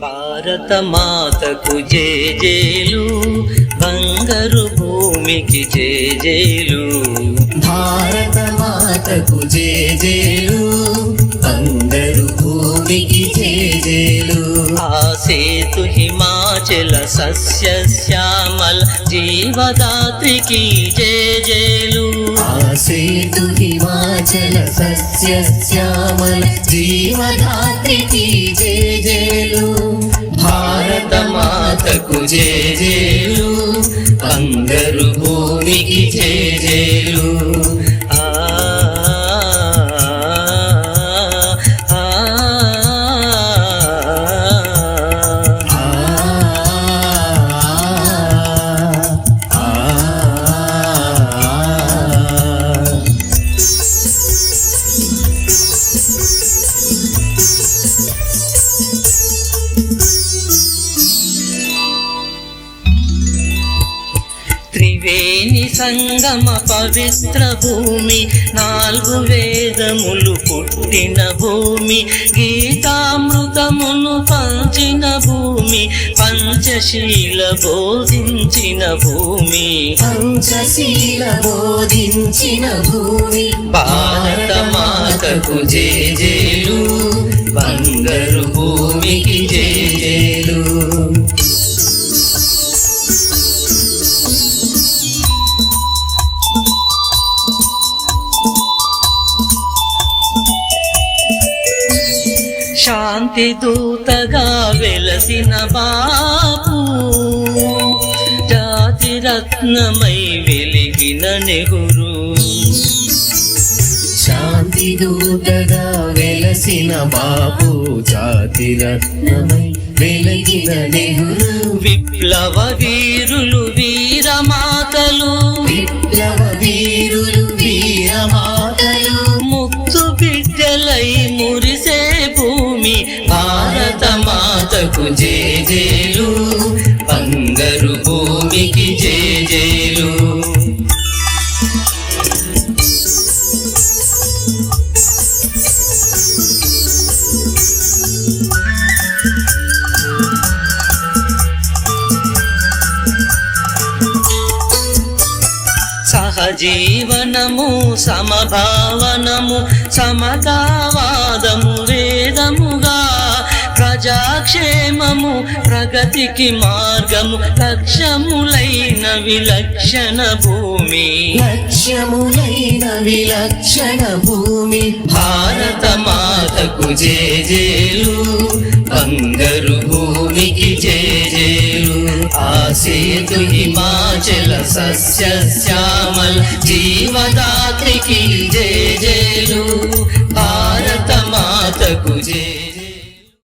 భారత మాతకు జేజేలు బంగారు భూమికి జేజేలు భారత మాతకు జేజేలు అందరు భూమికి జేజేలు ఆ సేతు హిమాచల సస్య శ్యామల జీవదాత్రికి జేజేలు ఆ సేతు హిమాచల సస్య శ్యామల జీవధాత్రికి జేజేలు భారత మాతకు జేజేలు అందరు భూమికి జే త్రివేణి సంగమ పవిత్ర భూమి నాలుగు వేదములు పుట్టిన భూమి గీతామృతమును పంచిన భూమి పంచశీల బోధించిన భూమి. పంచశీల బోధించిన భూమి. భారత మాతకు జేజేలు బంగారు భూమికి జేజేలు శాంతి దూతగా వెలసిన బాపు జాతి రత్నమై వెలిగిన నెహురు. శాంతి దూతగా వెలసిన బాబు జాతి రత్నమై వెలిగిన నెహ్రూ. విప్లవ వీరులు వీరమాతలు విప్లవ వీరులు మాతకు జేజేలు బంగారు భూమికి జేజేలు. సహజీవనము సమభావనము సమతావాదము వేదముగా ప్రజాక్షే క్షేమము ప్రగతికి మార్గము లక్ష్యములైన విలక్షణ భూమి. లక్ష్యములైన విలక్షణ భూమి. భారత మాతకు జే జేలు బంగరు భూమికి జే జేలు ఆ సేతు హిమాచల సస్య శ్యామల్ జీవదాత్రికి జే జేలు భారత మాతకు జే